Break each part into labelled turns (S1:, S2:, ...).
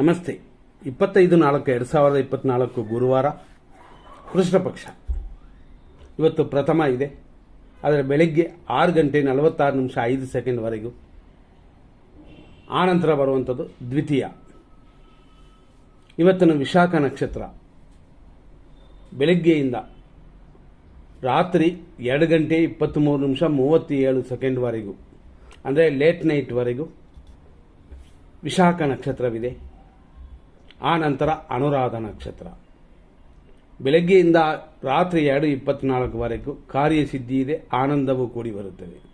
S1: ನಮಸ್ತೆ. ಇಪ್ಪತ್ತೈದು ನಾಲ್ಕು, ಎರಡು ಸಾವಿರದ ಇಪ್ಪತ್ನಾಲ್ಕು ಗುರುವಾರ ಕೃಷ್ಣ ಪಕ್ಷ. ಇವತ್ತು ಪ್ರಥಮ ಇದೆ. ಆದರೆ ಬೆಳಗ್ಗೆ ಆರು ಗಂಟೆ ನಲವತ್ತಾರು ನಿಮಿಷ ಐದು ಸೆಕೆಂಡ್ವರೆಗೂ ಆನಂತರ ಬರುವಂಥದ್ದು ದ್ವಿತೀಯ. ಇವತ್ತಿನ ವಿಶಾಖ ನಕ್ಷತ್ರ. ಬೆಳಗ್ಗೆಯಿಂದ ರಾತ್ರಿ ಎರಡು ಗಂಟೆ ಇಪ್ಪತ್ತ್ಮೂರು ನಿಮಿಷ ಮೂವತ್ತೇಳು ಸೆಕೆಂಡ್ವರೆಗೂ ಅಂದರೆ ಲೇಟ್ ನೈಟ್ವರೆಗೂ ವಿಶಾಖ ನಕ್ಷತ್ರವಿದೆ. ಆ ನಂತರ ಅನುರಾಧ ನಕ್ಷತ್ರ. ಬೆಳಗ್ಗೆಯಿಂದ ರಾತ್ರಿ ಎರಡು ಇಪ್ಪತ್ನಾಲ್ಕುವರೆಗೂ ಕಾರ್ಯಸಿದ್ಧಿ ಇದೆ, ಆನಂದವೂ ಕೂಡಿ ಬರುತ್ತದೆ.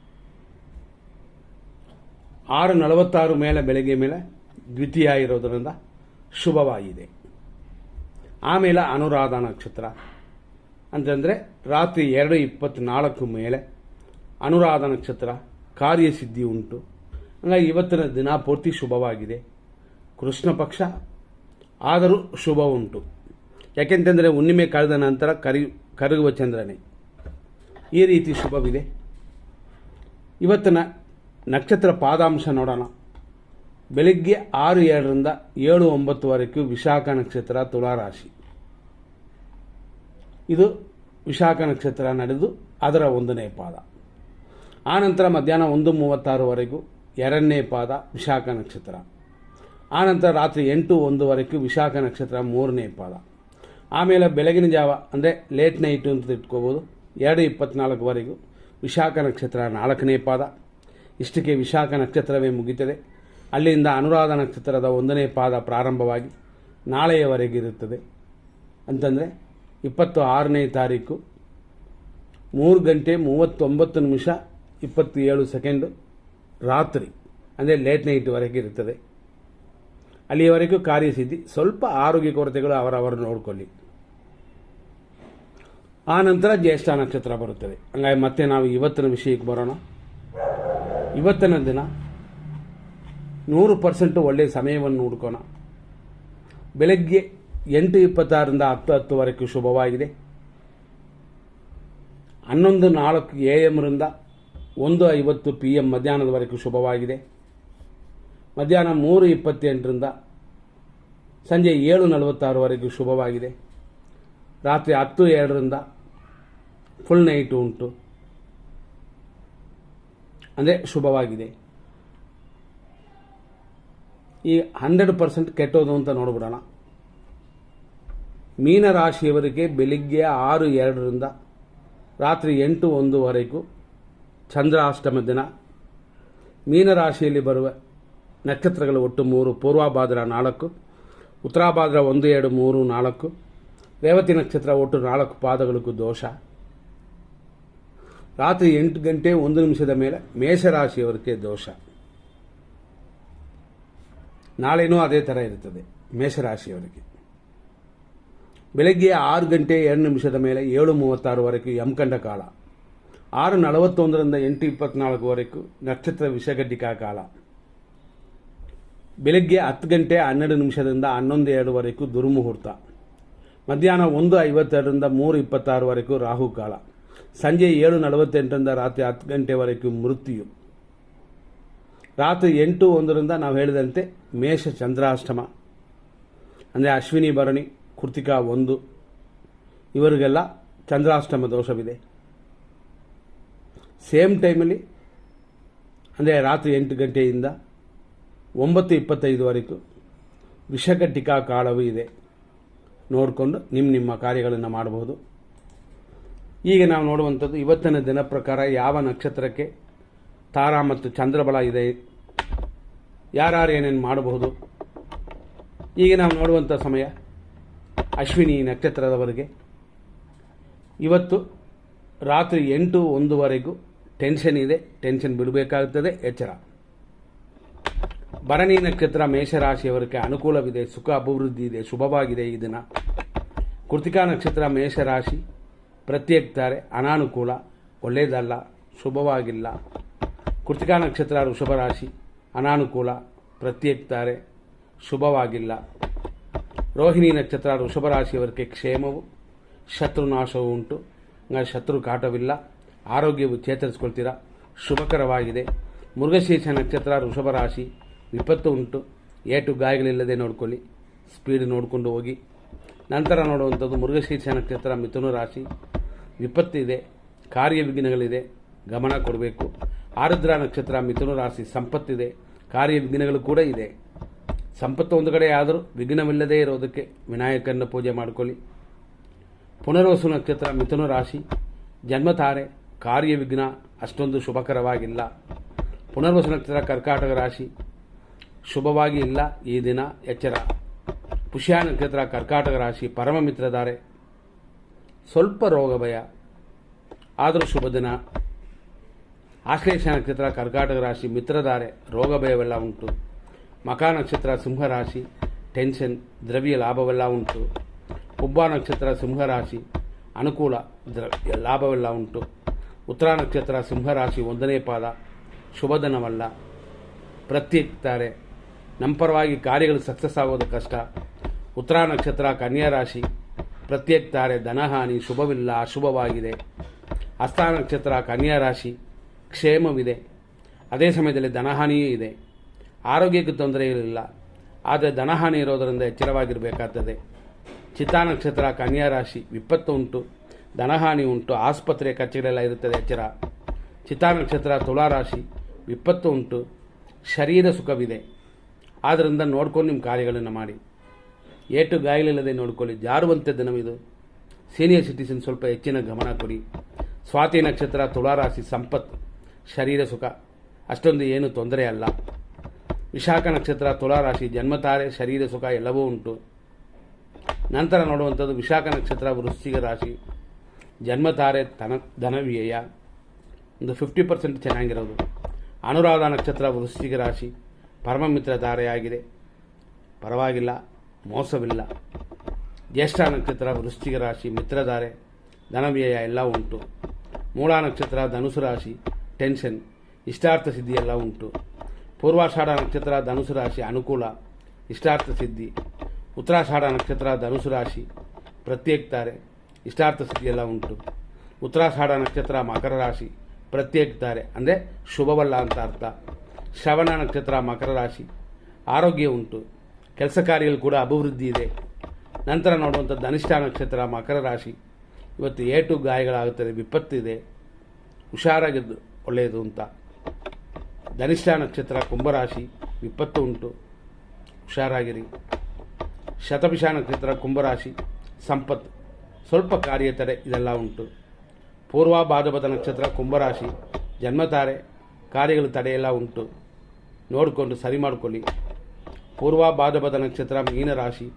S1: ಆರು ನಲವತ್ತಾರು ಮೇಲೆ, ಬೆಳಗ್ಗೆ ಮೇಲೆ ದ್ವಿತೀಯ ಇರೋದರಿಂದ ಶುಭವಾಗಿದೆ. ಆಮೇಲೆ ಅನುರಾಧ ನಕ್ಷತ್ರ. ಅಂತಂದರೆ ರಾತ್ರಿ ಎರಡು ಇಪ್ಪತ್ನಾಲ್ಕು ಮೇಲೆ ಅನುರಾಧ ನಕ್ಷತ್ರ ಕಾರ್ಯಸಿದ್ಧಿ ಉಂಟು. ಹಂಗಾಗಿ ಇವತ್ತಿನ ದಿನ ಪೂರ್ತಿ ಶುಭವಾಗಿದೆ. ಕೃಷ್ಣ ಪಕ್ಷ ಆದರೂ ಶುಭ ಉಂಟು. ಯಾಕೆಂತಂದರೆ ಹುಣ್ಣಿಮೆ ಕಳೆದ ನಂತರ ಕರಿ, ಕರಗುವ ಚಂದ್ರನೇ. ಈ ರೀತಿ ಶುಭವಿದೆ. ಇವತ್ತಿನ ನಕ್ಷತ್ರ ಪಾದಾಂಶ ನೋಡೋಣ. ಬೆಳಿಗ್ಗೆ ಆರು ಎರಡರಿಂದ ಏಳು ಒಂಬತ್ತುವರೆಗೂ ವಿಶಾಖ ನಕ್ಷತ್ರ ತುಲಾರಾಶಿ ಇದು ವಿಶಾಖ ನಕ್ಷತ್ರ ನಡೆದು ಅದರ ಒಂದನೇ ಪಾದ. ಆನಂತರ ಮಧ್ಯಾಹ್ನ ಒಂದು ಮೂವತ್ತಾರುವರೆಗೂ ಎರಡನೇ ಪಾದ ವಿಶಾಖ ನಕ್ಷತ್ರ. ಆನಂತರ ರಾತ್ರಿ ಎಂಟು ಒಂದುವರೆಗೂ ವಿಶಾಖ ನಕ್ಷತ್ರ ಮೂರನೇ ಪಾದ. ಆಮೇಲೆ ಬೆಳಗಿನ ಜಾವ, ಅಂದರೆ ಲೇಟ್ ನೈಟು ಅಂತ ಇಟ್ಕೋಬೋದು, ಎರಡು ಇಪ್ಪತ್ನಾಲ್ಕುವರೆಗೂ ವಿಶಾಖ ನಕ್ಷತ್ರ ನಾಲ್ಕನೇ ಪಾದ. ಇಷ್ಟಕ್ಕೆ ವಿಶಾಖ ನಕ್ಷತ್ರವೇ ಮುಗಿತದೆ. ಅಲ್ಲಿಂದ ಅನುರಾಧ ನಕ್ಷತ್ರದ ಒಂದನೇ ಪಾದ ಪ್ರಾರಂಭವಾಗಿ ನಾಳೆಯವರೆಗಿರುತ್ತದೆ ಅಂತಂದರೆ ಇಪ್ಪತ್ತು ಆರನೇ ತಾರೀಕು, ಮೂರು ಗಂಟೆ ಮೂವತ್ತೊಂಬತ್ತು ನಿಮಿಷ ಇಪ್ಪತ್ತೇಳು ಸೆಕೆಂಡು ರಾತ್ರಿ, ಅಂದರೆ ಲೇಟ್ ನೈಟ್ವರೆಗೆ ಇರುತ್ತದೆ. ಅಲ್ಲಿಯವರೆಗೂ ಕಾರ್ಯಸಿದ್ಧಿ. ಸ್ವಲ್ಪ ಆರೋಗ್ಯ ಕೊರತೆಗಳು ಅವರವರು ನೋಡಿಕೊಳ್ಳಿ. ಆ ನಂತರ ಜ್ಯೇಷ್ಠ ನಕ್ಷತ್ರ ಬರುತ್ತದೆ. ಹಂಗಾಗಿ ಮತ್ತೆ ನಾವು ಇವತ್ತಿನ ವಿಷಯಕ್ಕೆ ಬರೋಣ. ಇವತ್ತಿನ ದಿನ ನೂರು ಪರ್ಸೆಂಟ್ ಒಳ್ಳೆಯ ಸಮಯವನ್ನು ಹುಡ್ಕೋಣ. ಬೆಳಗ್ಗೆ ಎಂಟು ಇಪ್ಪತ್ತಾರರಿಂದ ಹತ್ತು ಹತ್ತುವರೆಗೂ ಶುಭವಾಗಿದೆ. ಹನ್ನೊಂದು ನಾಲ್ಕು ಎ ಎಮ್ರಿಂದ ಒಂದು ಐವತ್ತು ಪಿ ಎಂ ಮಧ್ಯಾಹ್ನದವರೆಗೂ ಶುಭವಾಗಿದೆ. ಮಧ್ಯಾಹ್ನ ಮೂರು ಇಪ್ಪತ್ತೆಂಟರಿಂದ ಸಂಜೆ ಏಳು ನಲವತ್ತಾರುವರೆಗೂ ಶುಭವಾಗಿದೆ. ರಾತ್ರಿ ಹತ್ತು ಎರಡರಿಂದ ಫುಲ್ ನೈಟು ಉಂಟು. ಅಂದರೆ ಶುಭವಾಗಿದೆ. ಈ ಹಂಡ್ರೆಡ್ ಪರ್ಸೆಂಟ್ ಕೆಟ್ಟೋದು ಅಂತ ನೋಡ್ಬಿಡೋಣ. ಮೀನರಾಶಿಯವರಿಗೆ ಬೆಳಿಗ್ಗೆ ಆರು ಎರಡರಿಂದ ರಾತ್ರಿ ಎಂಟು ಒಂದುವರೆಗೂ ಚಂದ್ರಾಷ್ಟಮ ದಿನ. ಮೀನರಾಶಿಯಲ್ಲಿ ಬರುವ ನಕ್ಷತ್ರಗಳು ಒಟ್ಟು ಮೂರು ಪೂರ್ವಭಾದ್ರ ನಾಲ್ಕು ಉತ್ತರಾಭಾದ್ರ ಒಂದು, ಎರಡು, ಮೂರು, ನಾಲ್ಕು, ರೇವತಿ ನಕ್ಷತ್ರ ಒಟ್ಟು ನಾಲ್ಕು ಪಾದಗಳಿಗೂ ದೋಷ. ರಾತ್ರಿ ಎಂಟು ಗಂಟೆ ಒಂದು ನಿಮಿಷದ ಮೇಲೆ ಮೇಷರಾಶಿಯವರಿಗೆ ದೋಷ. ನಾಳೆನೂ ಅದೇ ಥರ ಇರುತ್ತದೆ ಮೇಷರಾಶಿಯವರಿಗೆ. ಬೆಳಗ್ಗೆ ಆರು ಗಂಟೆ ಎರಡು ನಿಮಿಷದ ಮೇಲೆ ಏಳು ಮೂವತ್ತಾರುವರೆಗೂ ಯಮಕಂಡ ಕಾಲ. ಆರು ನಲವತ್ತೊಂದರಿಂದ ಎಂಟು ಇಪ್ಪತ್ನಾಲ್ಕುವರೆಗೂ ನಕ್ಷತ್ರ ವಿಷಗಡ್ಡಿಕಾ ಕಾಲ. ಬೆಳಗ್ಗೆ ಹತ್ತು ಗಂಟೆ ಹನ್ನೆರಡು ನಿಮಿಷದಿಂದ ಹನ್ನೊಂದು ಎರಡುವರೆಗೂ ದುರ್ಮುಹೂರ್ತ. ಮಧ್ಯಾಹ್ನ ಒಂದು ಐವತ್ತೆರಡರಿಂದ ಮೂರು ಇಪ್ಪತ್ತಾರುವರೆಗೂ ರಾಹುಕಾಲ. ಸಂಜೆ ಏಳು ನಲವತ್ತೆಂಟರಿಂದ ರಾತ್ರಿ ಹತ್ತು ಗಂಟೆವರೆಗೂ ಮೃತ್ಯು. ರಾತ್ರಿ ಎಂಟು ಒಂದರಿಂದ ನಾವು ಹೇಳಿದಂತೆ ಮೇಷ ಚಂದ್ರಾಷ್ಟಮ. ಅಂದರೆ ಅಶ್ವಿನಿ, ಭರಣಿ, ಕೃತಿಕಾ ಒಂದು. ಇವರಿಗೆಲ್ಲ ಚಂದ್ರಾಷ್ಟಮ ದೋಷವಿದೆ. ಸೇಮ್ ಟೈಮಲ್ಲಿ ಅಂದರೆ ರಾತ್ರಿ ಎಂಟು ಗಂಟೆಯಿಂದ ಒಂಬತ್ತು ಇಪ್ಪತ್ತೈದುವರೆಗೂ ವಿಷಕಟಿಕಾ ಕಾಳವೂ ಇದೆ. ನೋಡಿಕೊಂಡು ನಿಮ್ಮ ನಿಮ್ಮ ಕಾರ್ಯಗಳನ್ನು ಮಾಡಬಹುದು ಈಗ ನಾವು ನೋಡುವಂಥದ್ದು ಇವತ್ತಿನ ದಿನ ಪ್ರಕಾರ ಯಾವ ನಕ್ಷತ್ರಕ್ಕೆ ತಾರಾ ಮತ್ತು ಚಂದ್ರಬಲ ಇದೆ? ಯಾರ್ಯಾರು ಏನೇನು ಮಾಡಬಹುದು? ಈಗ ನಾವು ನೋಡುವಂಥ ಸಮಯ ಅಶ್ವಿನಿ ನಕ್ಷತ್ರದವರೆಗೆ. ಇವತ್ತು ರಾತ್ರಿ ಎಂಟು ಒಂದುವರೆಗೂ ಟೆನ್ಷನ್ ಇದೆ. ಟೆನ್ಷನ್ ಬಿಡಬೇಕಾಗುತ್ತದೆ ಎಚ್ಚರ. ಭರಣಿ ನಕ್ಷತ್ರ ಮೇಷರಾಶಿಯವರಿಗೆ ಅನುಕೂಲವಿದೆ, ಸುಖ, ಅಭಿವೃದ್ಧಿ ಇದೆ, ಶುಭವಾಗಿದೆ ಈ ದಿನ. ಕೃತಿಕಾ ನಕ್ಷತ್ರ ಮೇಷರಾಶಿ, ಪ್ರತ್ಯೇಕ್ತಾರೆ, ಅನಾನುಕೂಲ ಒಳ್ಳೆಯದಲ್ಲ ಶುಭವಾಗಿಲ್ಲ. ಕೃತಿಕಾ ನಕ್ಷತ್ರ ವೃಷಭ ರಾಶಿ ಅನಾನುಕೂಲ, ಪ್ರತ್ಯೇಕ್ತಾರೆ, ಶುಭವಾಗಿಲ್ಲ. ರೋಹಿಣಿ ನಕ್ಷತ್ರ ವೃಷಭ ರಾಶಿಯವರಿಗೆ ಕ್ಷೇಮವು, ಶತ್ರುನಾಶವು ಉಂಟು. ಶತ್ರು ಕಾಟವಿಲ್ಲ. ಆರೋಗ್ಯವು ಚೇತರಿಸ್ಕೊಳ್ತೀರಾ. ಶುಭಕರವಾಗಿದೆ. ಮೃಗಶೀರ್ಷ ನಕ್ಷತ್ರ ವೃಷಭ ರಾಶಿ ವಿಪತ್ತು ಉಂಟು. ಏಟು ಗಾಯಗಳಿಲ್ಲದೆ ನೋಡ್ಕೊಳ್ಳಿ. ಸ್ಪೀಡ್ ನೋಡಿಕೊಂಡು ಹೋಗಿ. ನಂತರ ನೋಡುವಂಥದ್ದು ಮೃಗಶೀರ್ಷ ನಕ್ಷತ್ರ ಮಿಥುನ ರಾಶಿ. ವಿಪತ್ತಿದೆ ಕಾರ್ಯ ವಿಘ್ನಗಳಿದೆ. ಗಮನ ಕೊಡಬೇಕು. ಆರುದ್ರ ನಕ್ಷತ್ರ ಮಿಥುನ ರಾಶಿ ಸಂಪತ್ತಿದೆ. ಕಾರ್ಯ ವಿಘ್ನಗಳು ಕೂಡ ಇದೆ. ಸಂಪತ್ತು ಒಂದು ಕಡೆ ಆದರೂ ವಿಘ್ನವಿಲ್ಲದೇ ಇರೋದಕ್ಕೆ ವಿನಾಯಕನ ಪೂಜೆ ಮಾಡಿಕೊಳ್ಳಿ. ಪುನರ್ವಸು ನಕ್ಷತ್ರ ಮಿಥುನ ರಾಶಿ. ಜನ್ಮತಾರೆ ಕಾರ್ಯ ವಿಘ್ನ ಅಷ್ಟೊಂದು ಶುಭಕರವಾಗಿಲ್ಲ. ಪುನರ್ವಸು ನಕ್ಷತ್ರ ಕರ್ಕಾಟಕ ರಾಶಿ. ಶುಭವಾಗಿ ಇಲ್ಲ ಈ ದಿನ ಎಚ್ಚರ. ಪುಷ್ಯ ನಕ್ಷತ್ರ ಕರ್ಕಾಟಕ ರಾಶಿ ಪರಮ ಮಿತ್ರಧಾರೆ. ಸ್ವಲ್ಪ ರೋಗ ಭಯ, ಆದರೂ ಶುಭ ದಿನ. ಆಶ್ಲೇಷ ನಕ್ಷತ್ರ ಕರ್ಕಾಟಕ ರಾಶಿ ಮಿತ್ರಧಾರೆ, ರೋಗ ಭಯವೆಲ್ಲ ಉಂಟು. ಮಕ ನಕ್ಷತ್ರ ಸಿಂಹರಾಶಿ ಟೆನ್ಷನ್ ದ್ರವ್ಯ ಲಾಭವೆಲ್ಲ ಉಂಟು. ಹುಬ್ಬ ನಕ್ಷತ್ರ ಸಿಂಹರಾಶಿ ಅನುಕೂಲ, ದ್ರವ್ಯ ಲಾಭವೆಲ್ಲ ಉಂಟು. ಉತ್ತರ ನಕ್ಷತ್ರ ಸಿಂಹರಾಶಿ ಒಂದನೇ ಪಾದ ಶುಭದಿನವಲ್ಲ ಪ್ರತ್ಯೇಕ್ತಾರೆ ನಮ್ಮ ಪರವಾಗಿ ಕಾರ್ಯಗಳು ಸಕ್ಸಸ್ ಆಗೋದು ಕಷ್ಟ. ಉತ್ತರ ನಕ್ಷತ್ರ, ಕನ್ಯಾ ರಾಶಿ ಪ್ರತ್ಯೇಕ್ತಾರೆ ಧನಹಾನಿ, ಶುಭವಿಲ್ಲ, ಅಶುಭವಾಗಿದೆ. ಹಸ್ತ ನಕ್ಷತ್ರ, ಕನ್ಯಾ ರಾಶಿ, ಕ್ಷೇಮವಿದೆ. ಅದೇ ಸಮಯದಲ್ಲಿ ಧನಹಾನಿಯೂ ಇದೆ. ಆರೋಗ್ಯಕ್ಕೆ ತೊಂದರೆ ಇರಲಿಲ್ಲ ಆದರೆ ಧನಹಾನಿ ಇರೋದರಿಂದ ಎಚ್ಚರವಾಗಿರಬೇಕಾಗ್ತದೆ. ಚಿತ್ತಾ ನಕ್ಷತ್ರ, ಕನ್ಯಾ ರಾಶಿ, ವಿಪತ್ತು ಉಂಟು. ಧನಹಾನಿ ಉಂಟು. ಆಸ್ಪತ್ರೆ ಖರ್ಚುಗಳೆಲ್ಲ ಇರುತ್ತದೆ ಎಚ್ಚರ. ಚಿತ್ತಾ ನಕ್ಷತ್ರ, ತುಲಾ ರಾಶಿ, ವಿಪತ್ತು ಉಂಟು. ಶರೀರ ಸುಖವಿದೆ. ಆದ್ದರಿಂದ ನೋಡ್ಕೊಂಡು ನಿಮ್ಮ ಕಾರ್ಯಗಳನ್ನು ಮಾಡಿ. ಏಟು ಗಾಯಲಿಲ್ಲದೆ ನೋಡ್ಕೊಳ್ಳಿ. ಜಾರುವಂಥ ದಿನವಿದು. ಸೀನಿಯರ್ ಸಿಟಿಸನ್ ಸ್ವಲ್ಪ ಹೆಚ್ಚಿನ ಗಮನ ಕೊಡಿ. ಸ್ವಾತಿ ನಕ್ಷತ್ರ ತುಳಾರಾಶಿ ಸಂಪತ್ತು, ಶರೀರ ಸುಖ. ಅಷ್ಟೊಂದು ಏನು ತೊಂದರೆ ಅಲ್ಲ. ವಿಶಾಖ ನಕ್ಷತ್ರ, ತುಲಾರಾಶಿ, ಜನ್ಮತಾರೆ, ಶರೀರ ಸುಖ ಎಲ್ಲವೂ ಉಂಟು. ನಂತರ ನೋಡುವಂಥದ್ದು ವಿಶಾಖ ನಕ್ಷತ್ರ, ವೃಶ್ಚಿಕ ರಾಶಿ. ಜನ್ಮತಾರೆ ತನ ಧನವ್ಯಯ. ಒಂದು ಫಿಫ್ಟಿ ಪರ್ಸೆಂಟ್ ಚೆನ್ನಾಗಿರೋದು. ಅನುರಾಧ ನಕ್ಷತ್ರ, ವೃಶ್ಚಿಕ ರಾಶಿ. ಪರಮಮಿತ್ರ ಧಾರೆಯಾಗಿದೆ. ಪರವಾಗಿಲ್ಲ, ಮೋಸವಿಲ್ಲ. ಜ್ಯೇಷ್ಠ ನಕ್ಷತ್ರ, ವೃಶ್ಚಿಕ ರಾಶಿ ಮಿತ್ರಧಾರೆ ಧನವ್ಯಯ ಎಲ್ಲ ಉಂಟು. ಮೂಲ ನಕ್ಷತ್ರ, ಧನುಸು ರಾಶಿ, ಟೆನ್ಷನ್, ಇಷ್ಟಾರ್ಥ ಸಿದ್ಧಿ ಎಲ್ಲ ಉಂಟು. ಪೂರ್ವಾಷಾಢ ನಕ್ಷತ್ರ, ಧನುಸು ರಾಶಿ, ಅನುಕೂಲ, ಇಷ್ಟಾರ್ಥ ಸಿದ್ಧಿ. ಉತ್ತರಾಷಾಢ ನಕ್ಷತ್ರ, ಧನುಸು ರಾಶಿ ಪ್ರತ್ಯೇಕ್ತಾರೆ ಇಷ್ಟಾರ್ಥ ಸಿದ್ಧಿ ಎಲ್ಲ ಉಂಟು. ಉತ್ತರಾಷಾಢ ನಕ್ಷತ್ರ, ಮಕರ ರಾಶಿ ಪ್ರತ್ಯೇಕ್ತಾರೆ ಅಂದರೆ ಶುಭವಲ್ಲ ಅಂತ ಅರ್ಥ. ಶ್ರವಣ ನಕ್ಷತ್ರ, ಮಕರ ರಾಶಿ. ಆರೋಗ್ಯ ಉಂಟು. ಕೆಲಸ ಕಾರ್ಯಗಳು ಕೂಡ ಅಭಿವೃದ್ಧಿ ಇದೆ. ನಂತರ ನೋಡುವಂಥ ಧನಿಷ್ಠ ನಕ್ಷತ್ರ, ಮಕರ ರಾಶಿ. ಇವತ್ತು ಏಟು ಗಾಯಗಳಾಗುತ್ತದೆ ವಿಪತ್ತಿದೆ ಹುಷಾರಾಗಿದ್ದು ಒಳ್ಳೆಯದು ಅಂತ. ಧನಿಷ್ಠ ನಕ್ಷತ್ರ ಕುಂಭರಾಶಿ ವಿಪತ್ತು ಉಂಟು. ಹುಷಾರಾಗಿರಿ. ಶತಪಿಷ ನಕ್ಷತ್ರ ಕುಂಭರಾಶಿ ಸಂಪತ್ತು. ಸ್ವಲ್ಪ ಕಾರ್ಯ ತಡೆ, ಇದೆಲ್ಲ ಉಂಟು. ಪೂರ್ವ ನಕ್ಷತ್ರ ಕುಂಭರಾಶಿ ಜನ್ಮತಾರೆ, ಕಾರ್ಯಗಳು ತಡೆಯೆಲ್ಲ ಉಂಟು. ನೋಡಿಕೊಂಡು ಸರಿ ಮಾಡಿಕೊಳ್ಳಿ. ಪೂರ್ವ ಭಾದ್ರಪದ ನಕ್ಷತ್ರ ಮೀನರಾಶಿ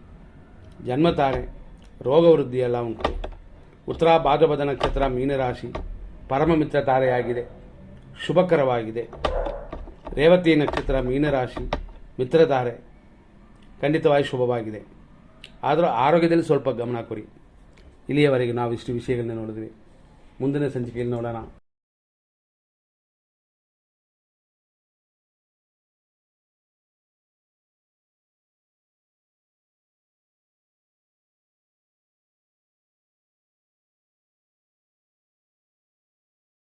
S1: ಜನ್ಮತಾರೆ ರೋಗ ವೃದ್ಧಿ ಎಲ್ಲ ಉಂಟು. ಉತ್ತರ ಭಾದ್ರಪದ ನಕ್ಷತ್ರ ಮೀನರಾಶಿ ಪರಮ ಮಿತ್ರ ತಾರೆಯಾಗಿದೆ. ಶುಭಕರವಾಗಿದೆ. ರೇವತಿ ನಕ್ಷತ್ರ ಮೀನರಾಶಿ ಮಿತ್ರಧಾರೆ ಖಂಡಿತವಾಗಿ ಶುಭವಾಗಿದೆ. ಆದರೂ ಆರೋಗ್ಯದಲ್ಲಿ ಸ್ವಲ್ಪ ಗಮನ ಕೊಡಿ. ಇಲ್ಲಿಯವರೆಗೆ ನಾವು ಇಷ್ಟು ವಿಷಯಗಳನ್ನ ನೋಡಿದ್ವಿ. ಮುಂದಿನ ಸಂಚಿಕೆಯಲ್ಲಿ ನೋಡೋಣ.